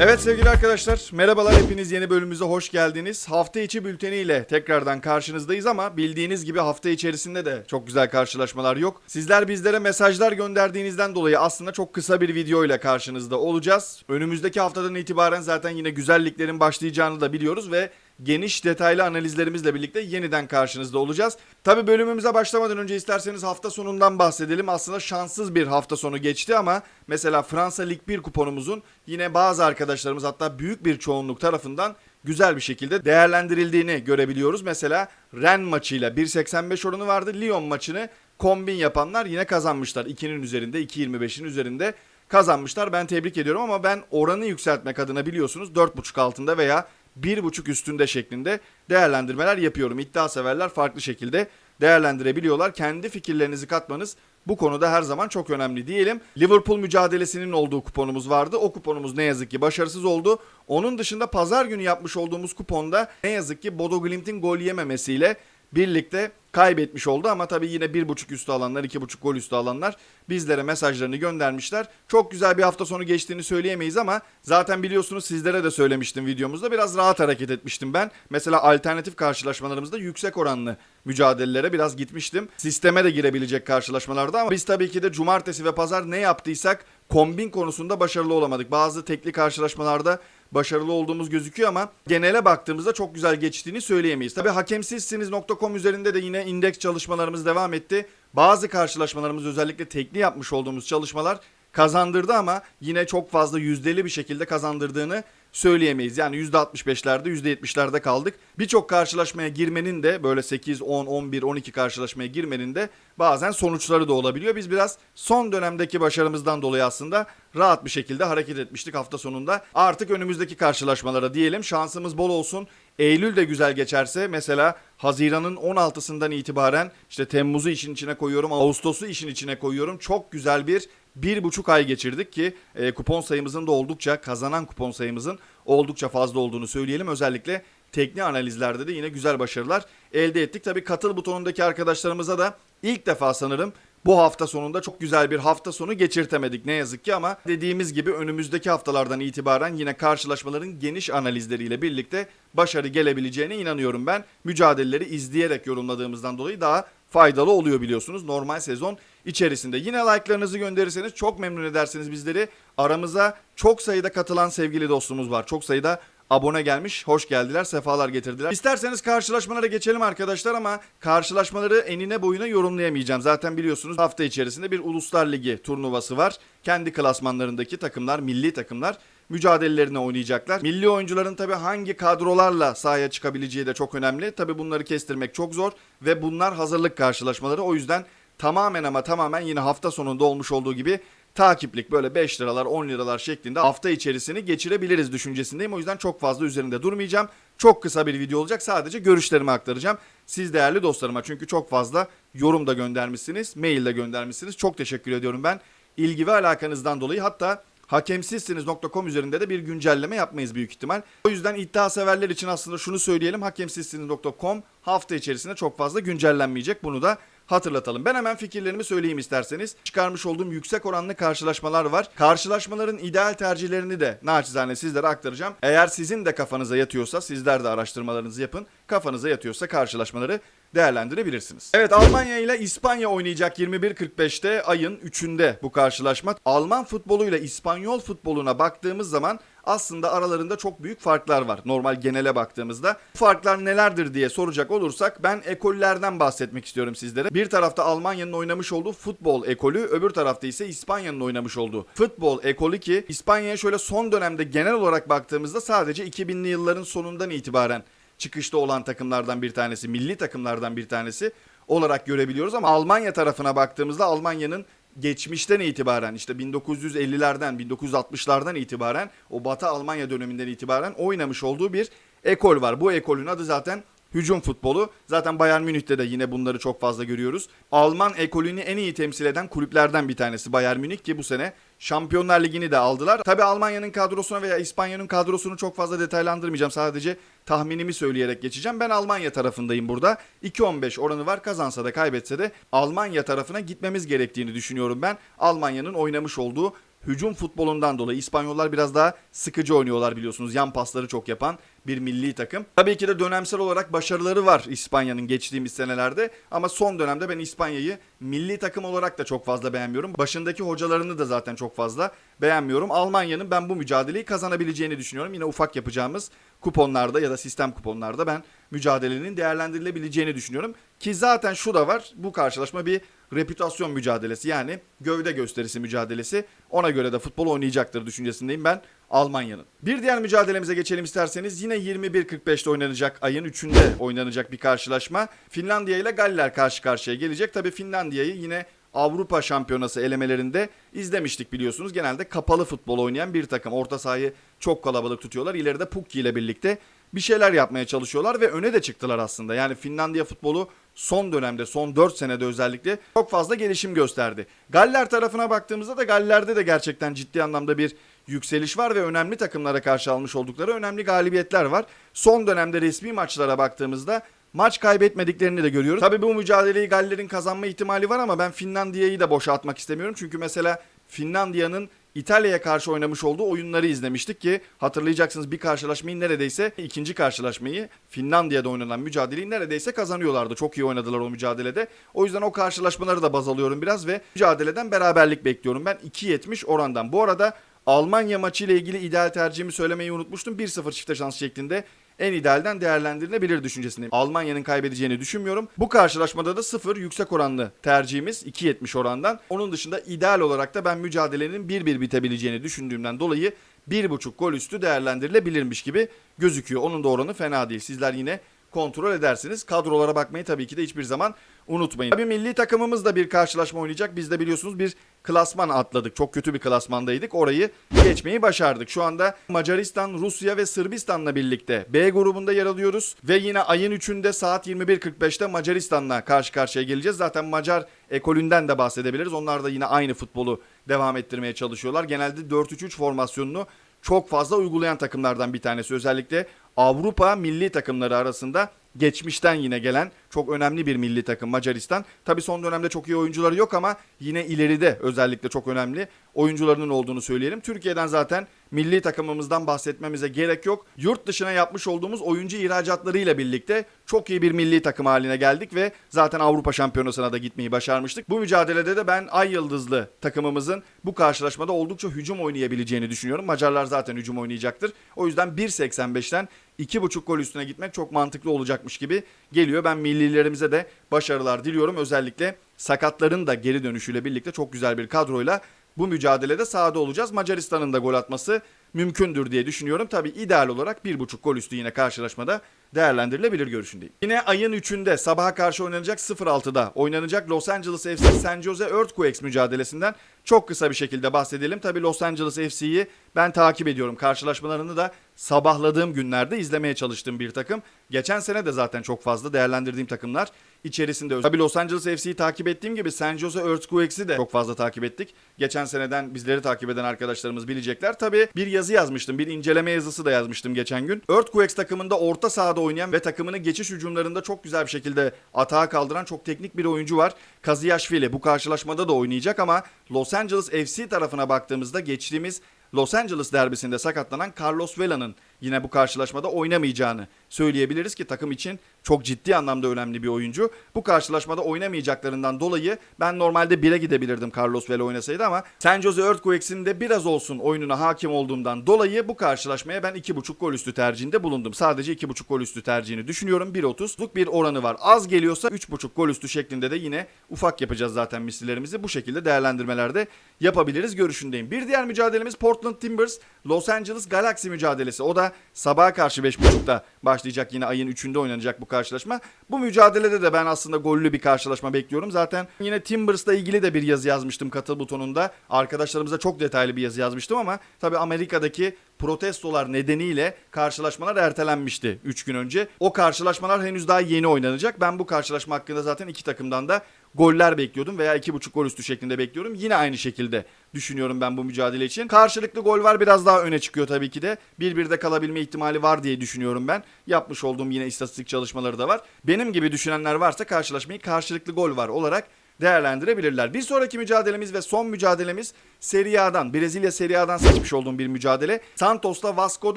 Evet sevgili arkadaşlar, merhabalar hepiniz yeni bölümümüze hoş geldiniz. Hafta içi bülteniyle tekrardan karşınızdayız ama bildiğiniz gibi hafta içerisinde de çok güzel karşılaşmalar yok. Sizler bizlere mesajlar gönderdiğinizden dolayı aslında çok kısa bir video ile karşınızda olacağız. Önümüzdeki haftadan itibaren zaten yine güzelliklerin başlayacağını da biliyoruz ve geniş detaylı analizlerimizle birlikte yeniden karşınızda olacağız. Tabi bölümümüze başlamadan önce isterseniz hafta sonundan bahsedelim. Aslında şanssız bir hafta sonu geçti ama mesela Fransa Lig 1 kuponumuzun yine bazı arkadaşlarımız hatta büyük bir çoğunluk tarafından güzel bir şekilde değerlendirildiğini görebiliyoruz. Mesela Rennes maçıyla 1.85 oranı vardı. Lyon maçını kombin yapanlar yine kazanmışlar. 2'nin üzerinde 2.25'in üzerinde kazanmışlar. Ben tebrik ediyorum ama ben oranı yükseltmek adına biliyorsunuz 4.5 altında veya 1.5 üstünde şeklinde değerlendirmeler yapıyorum. İddia severler farklı şekilde değerlendirebiliyorlar. Kendi fikirlerinizi katmanız bu konuda her zaman çok önemli diyelim. Liverpool mücadelesinin olduğu kuponumuz vardı. O kuponumuz ne yazık ki başarısız oldu. Onun dışında pazar günü yapmış olduğumuz kuponda ne yazık ki Bodo Glimt'in gol yememesiyle birlikte kaybetmiş oldu ama tabii yine 1.5 üstü alanlar 2.5 gol üstü alanlar bizlere mesajlarını göndermişler. Çok güzel bir hafta sonu geçtiğini söyleyemeyiz ama zaten biliyorsunuz sizlere de söylemiştim videomuzda biraz rahat hareket etmiştim ben. Mesela alternatif karşılaşmalarımızda yüksek oranlı mücadelelere biraz gitmiştim. Sisteme de girebilecek karşılaşmalarda ama biz tabii ki de cumartesi ve pazar ne yaptıysak kombin konusunda başarılı olamadık. Bazı tekli karşılaşmalarda başarılı olduğumuz gözüküyor ama genele baktığımızda çok güzel geçtiğini söyleyemeyiz. Tabii hakemsizsiniz.com üzerinde de yine indeks çalışmalarımız devam etti. Bazı karşılaşmalarımız özellikle tekli yapmış olduğumuz çalışmalar kazandırdı ama yine çok fazla yüzdeli bir şekilde kazandırdığını söyleyemeyiz. Yani %65'lerde %70'lerde kaldık. Birçok karşılaşmaya girmenin de böyle 8, 10, 11, 12 karşılaşmaya girmenin de bazen sonuçları da olabiliyor. Biz biraz son dönemdeki başarımızdan dolayı aslında rahat bir şekilde hareket etmiştik hafta sonunda. Artık önümüzdeki karşılaşmalara diyelim şansımız bol olsun. Eylül de güzel geçerse mesela Haziran'ın 16'sından itibaren işte Temmuz'u işin içine koyuyorum, Ağustos'u işin içine koyuyorum. Çok güzel bir bir buçuk ay geçirdik ki e, kupon sayımızın da oldukça kazanan kupon sayımızın oldukça fazla olduğunu söyleyelim. Özellikle teknik analizlerde de yine güzel başarılar elde ettik. Tabii katıl butonundaki arkadaşlarımıza da ilk defa sanırım bu hafta sonunda çok güzel bir hafta sonu geçirtemedik ne yazık ki ama dediğimiz gibi önümüzdeki haftalardan itibaren yine karşılaşmaların geniş analizleriyle birlikte başarı gelebileceğine inanıyorum ben. Mücadeleleri izleyerek yorumladığımızdan dolayı daha faydalı oluyor biliyorsunuz normal sezon içerisinde. Yine like'larınızı gönderirseniz çok memnun edersiniz bizleri. Aramıza çok sayıda katılan sevgili dostumuz var. Çok sayıda abone gelmiş. Hoş geldiler, sefalar getirdiler. İsterseniz karşılaşmalara geçelim arkadaşlar ama karşılaşmaları enine boyuna yorumlayamayacağım. Zaten biliyorsunuz hafta içerisinde bir Uluslar Ligi turnuvası var. Kendi klasmanlarındaki takımlar, milli takımlar mücadelelerini oynayacaklar. Milli oyuncuların tabi hangi kadrolarla sahaya çıkabileceği de çok önemli. Tabi bunları kestirmek çok zor ve bunlar hazırlık karşılaşmaları. O yüzden tamamen ama tamamen yine hafta sonunda olmuş olduğu gibi takiplik böyle 5 liralar 10 liralar şeklinde hafta içerisini geçirebiliriz düşüncesindeyim. O yüzden çok fazla üzerinde durmayacağım. Çok kısa bir video olacak. Sadece görüşlerimi aktaracağım. Siz değerli dostlarıma çünkü çok fazla yorum da göndermişsiniz. Mail de göndermişsiniz. Çok teşekkür ediyorum ben. ilgi ve alakanızdan dolayı hatta hakemsizsiniz.com üzerinde de bir güncelleme yapmayız büyük ihtimal. O yüzden iddia severler için aslında şunu söyleyelim. Hakemsizsiniz.com hafta içerisinde çok fazla güncellenmeyecek. Bunu da hatırlatalım. Ben hemen fikirlerimi söyleyeyim isterseniz. Çıkarmış olduğum yüksek oranlı karşılaşmalar var. Karşılaşmaların ideal tercihlerini de naçizane sizlere aktaracağım. Eğer sizin de kafanıza yatıyorsa sizler de araştırmalarınızı yapın. Kafanıza yatıyorsa karşılaşmaları değerlendirebilirsiniz. Evet Almanya ile İspanya oynayacak 21.45'te ayın 3'ünde bu karşılaşma. Alman futboluyla İspanyol futboluna baktığımız zaman aslında aralarında çok büyük farklar var. Normal genele baktığımızda. Bu farklar nelerdir diye soracak olursak ben ekollerden bahsetmek istiyorum sizlere. Bir tarafta Almanya'nın oynamış olduğu futbol ekolü, öbür tarafta ise İspanya'nın oynamış olduğu futbol ekolü ki İspanya'ya şöyle son dönemde genel olarak baktığımızda sadece 2000'li yılların sonundan itibaren çıkışta olan takımlardan bir tanesi, milli takımlardan bir tanesi olarak görebiliyoruz ama Almanya tarafına baktığımızda Almanya'nın geçmişten itibaren işte 1950'lerden 1960'lardan itibaren o Batı Almanya döneminden itibaren oynamış olduğu bir ekol var. Bu ekolün adı zaten hücum futbolu. Zaten Bayern Münih'te de yine bunları çok fazla görüyoruz. Alman ekolünü en iyi temsil eden kulüplerden bir tanesi Bayern Münih ki bu sene Şampiyonlar Ligi'ni de aldılar. Tabi Almanya'nın kadrosuna veya İspanya'nın kadrosunu çok fazla detaylandırmayacağım. Sadece tahminimi söyleyerek geçeceğim. Ben Almanya tarafındayım burada. 2.15 oranı var. Kazansa da kaybetse de Almanya tarafına gitmemiz gerektiğini düşünüyorum ben. Almanya'nın oynamış olduğu hücum futbolundan dolayı İspanyollar biraz daha sıkıcı oynuyorlar biliyorsunuz. Yan pasları çok yapan bir milli takım. Tabii ki de dönemsel olarak başarıları var İspanya'nın geçtiğimiz senelerde ama son dönemde ben İspanya'yı milli takım olarak da çok fazla beğenmiyorum. Başındaki hocalarını da zaten çok fazla beğenmiyorum. Almanya'nın ben bu mücadeleyi kazanabileceğini düşünüyorum. Yine ufak yapacağımız kuponlarda ya da sistem kuponlarda ben mücadelenin değerlendirilebileceğini düşünüyorum. Ki zaten şu da var. Bu karşılaşma bir reputasyon mücadelesi yani gövde gösterisi mücadelesi. Ona göre de futbol oynayacaktır düşüncesindeyim ben Almanya'nın. Bir diğer mücadelemize geçelim isterseniz. Yine 21.45'te oynanacak ayın 3'ünde oynanacak bir karşılaşma. Finlandiya ile Galler karşı karşıya gelecek. Tabii Finlandiya'yı yine Avrupa Şampiyonası elemelerinde izlemiştik biliyorsunuz. Genelde kapalı futbol oynayan bir takım. Orta sahayı çok kalabalık tutuyorlar. İleride Pukki ile birlikte bir şeyler yapmaya çalışıyorlar ve öne de çıktılar aslında. Yani Finlandiya futbolu son dönemde, son 4 senede özellikle çok fazla gelişim gösterdi. Galler tarafına baktığımızda da Galler'de de gerçekten ciddi anlamda bir yükseliş var ve önemli takımlara karşı almış oldukları önemli galibiyetler var. Son dönemde resmi maçlara baktığımızda maç kaybetmediklerini de görüyoruz. Tabii bu mücadeleyi Galler'in kazanma ihtimali var ama ben Finlandiya'yı da boşa atmak istemiyorum. Çünkü mesela Finlandiya'nın İtalya'ya karşı oynamış olduğu oyunları izlemiştik ki hatırlayacaksınız bir karşılaşmayı neredeyse ikinci karşılaşmayı Finlandiya'da oynanan mücadeleyi neredeyse kazanıyorlardı. Çok iyi oynadılar o mücadelede. O yüzden o karşılaşmaları da baz alıyorum biraz ve mücadeleden beraberlik bekliyorum. Ben 2.70 orandan. Bu arada Almanya maçı ile ilgili ideal tercihimi söylemeyi unutmuştum. 1-0 çifte şans şeklinde en idealden değerlendirilebilir düşüncesindeyim. Almanya'nın kaybedeceğini düşünmüyorum. Bu karşılaşmada da 0 yüksek oranlı tercihimiz 2.70 orandan. Onun dışında ideal olarak da ben mücadelenin 1-1 bitebileceğini düşündüğümden dolayı 1.5 gol üstü değerlendirilebilirmiş gibi gözüküyor. Onun da oranı fena değil. Sizler yine kontrol edersiniz. Kadrolara bakmayı tabii ki de hiçbir zaman unutmayın. Tabii milli takımımız da bir karşılaşma oynayacak. Biz de biliyorsunuz bir klasman atladık. Çok kötü bir klasmandaydık. Orayı geçmeyi başardık. Şu anda Macaristan, Rusya ve Sırbistan'la birlikte B grubunda yer alıyoruz. Ve yine ayın 3'ünde saat 21.45'te Macaristan'la karşı karşıya geleceğiz. Zaten Macar ekolünden de bahsedebiliriz. Onlar da yine aynı futbolu devam ettirmeye çalışıyorlar. Genelde 4-3-3 formasyonunu çok fazla uygulayan takımlardan bir tanesi. Özellikle Avrupa milli takımları arasında geçmişten yine gelen çok önemli bir milli takım Macaristan. Tabi son dönemde çok iyi oyuncuları yok ama yine ileride özellikle çok önemli oyuncularının olduğunu söyleyelim. Türkiye'den zaten milli takımımızdan bahsetmemize gerek yok. Yurt dışına yapmış olduğumuz oyuncu ihracatlarıyla birlikte çok iyi bir milli takım haline geldik ve zaten Avrupa Şampiyonası'na da gitmeyi başarmıştık. Bu mücadelede de ben Ay Yıldızlı takımımızın bu karşılaşmada oldukça hücum oynayabileceğini düşünüyorum. Macarlar zaten hücum oynayacaktır. O yüzden 1.85'ten 2.5 gol üstüne gitmek çok mantıklı olacakmış gibi geliyor. Ben millilerimize de başarılar diliyorum. Özellikle sakatların da geri dönüşüyle birlikte çok güzel bir kadroyla bu mücadelede sahada olacağız. Macaristan'ın da gol atması mümkündür diye düşünüyorum. Tabi ideal olarak 1.5 gol üstü yine karşılaşmada değerlendirilebilir görüşündeyim. Yine ayın 3'ünde sabaha karşı oynanacak 0-6'da oynanacak Los Angeles FC San Jose Earthquakes mücadelesinden çok kısa bir şekilde bahsedelim. Tabi Los Angeles FC'yi ben takip ediyorum. Karşılaşmalarını da sabahladığım günlerde izlemeye çalıştığım bir takım. Geçen sene de zaten çok fazla değerlendirdiğim takımlar içerisinde. Tabi Los Angeles FC'yi takip ettiğim gibi San Jose Earthquakes'i de çok fazla takip ettik. Geçen seneden bizleri takip eden arkadaşlarımız bilecekler. Tabi bir yazı yazmıştım. Bir inceleme yazısı da yazmıştım geçen gün. Earthquakes takımında orta sahada oynayan ve takımını geçiş hücumlarında çok güzel bir şekilde atağa kaldıran çok teknik bir oyuncu var. Kaziyashvili bu karşılaşmada da oynayacak ama Los Angeles FC tarafına baktığımızda geçtiğimiz Los Angeles derbisinde sakatlanan Carlos Vela'nın yine bu karşılaşmada oynamayacağını söyleyebiliriz ki takım için çok ciddi anlamda önemli bir oyuncu. Bu karşılaşmada oynamayacaklarından dolayı ben normalde 1'e gidebilirdim Carlos Vela oynasaydı ama San Jose Earthquakes'in de biraz olsun oyununa hakim olduğumdan dolayı bu karşılaşmaya ben 2.5 gol üstü tercihinde bulundum. Sadece 2.5 gol üstü tercihini düşünüyorum. 1.30'luk bir oranı var. Az geliyorsa 3.5 gol üstü şeklinde de yine ufak yapacağız zaten misillerimizi. Bu şekilde değerlendirmelerde yapabiliriz görüşündeyim. Bir diğer mücadelemiz Portland Timbers Los Angeles Galaxy mücadelesi. O da sabaha karşı 5.30'da başlayacak yine ayın 3'ünde oynanacak bu karşılaşma. Bu mücadelede de ben aslında gollü bir karşılaşma bekliyorum. Zaten yine Timbers'la ilgili de bir yazı yazmıştım katıl butonunda. Arkadaşlarımıza çok detaylı bir yazı yazmıştım ama tabii Amerika'daki protestolar nedeniyle karşılaşmalar ertelenmişti 3 gün önce. O karşılaşmalar henüz daha yeni oynanacak. Ben bu karşılaşma hakkında zaten iki takımdan da goller bekliyordum veya 2.5 gol üstü şeklinde bekliyorum. Yine aynı şekilde düşünüyorum ben bu mücadele için. Karşılıklı gol var biraz daha öne çıkıyor tabii ki de. 1-1'de kalabilme ihtimali var diye düşünüyorum ben. Yapmış olduğum yine istatistik çalışmaları da var. Benim gibi düşünenler varsa karşılaşmayı karşılıklı gol var olarak değerlendirebilirler. Bir sonraki mücadelemiz ve son mücadelemiz Serie A'dan, Brezilya Serie A'dan seçmiş olduğum bir mücadele. Santos'ta Vasco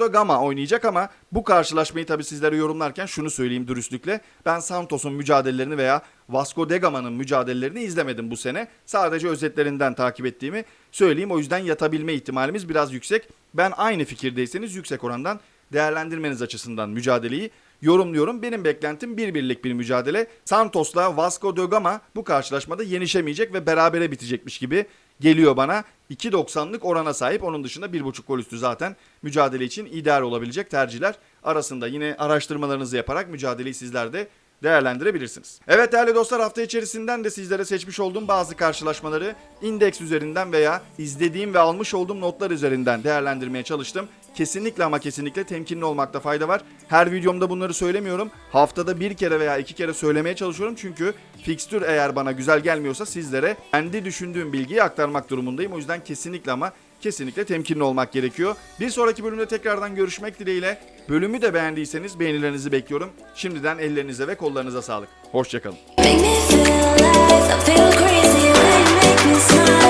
da Gama oynayacak ama bu karşılaşmayı tabii sizlere yorumlarken şunu söyleyeyim dürüstlükle. Ben Santos'un mücadelelerini veya Vasco da Gama'nın mücadelelerini izlemedim bu sene. Sadece özetlerinden takip ettiğimi söyleyeyim. O yüzden yatabilme ihtimalimiz biraz yüksek. Ben aynı fikirdeyseniz yüksek orandan değerlendirmeniz açısından mücadeleyi yorumluyorum. Benim beklentim bir birlik bir mücadele. Santos'la Vasco da Gama bu karşılaşmada yenişemeyecek ve berabere bitecekmiş gibi geliyor bana. 2.90'lık orana sahip. Onun dışında 1.5 gol üstü zaten mücadele için ideal olabilecek tercihler arasında. Yine araştırmalarınızı yaparak mücadeleyi sizler de değerlendirebilirsiniz. Evet değerli dostlar hafta içerisinden de sizlere seçmiş olduğum bazı karşılaşmaları indeks üzerinden veya izlediğim ve almış olduğum notlar üzerinden değerlendirmeye çalıştım. Kesinlikle ama kesinlikle temkinli olmakta fayda var. Her videomda bunları söylemiyorum. Haftada bir kere veya iki kere söylemeye çalışıyorum. Çünkü fikstür eğer bana güzel gelmiyorsa sizlere kendi düşündüğüm bilgiyi aktarmak durumundayım. O yüzden kesinlikle ama kesinlikle temkinli olmak gerekiyor. Bir sonraki bölümde tekrardan görüşmek dileğiyle. Bölümü de beğendiyseniz beğenilerinizi bekliyorum. Şimdiden ellerinize ve kollarınıza sağlık. Hoşçakalın. Make me feel alive. I feel crazy make me smile.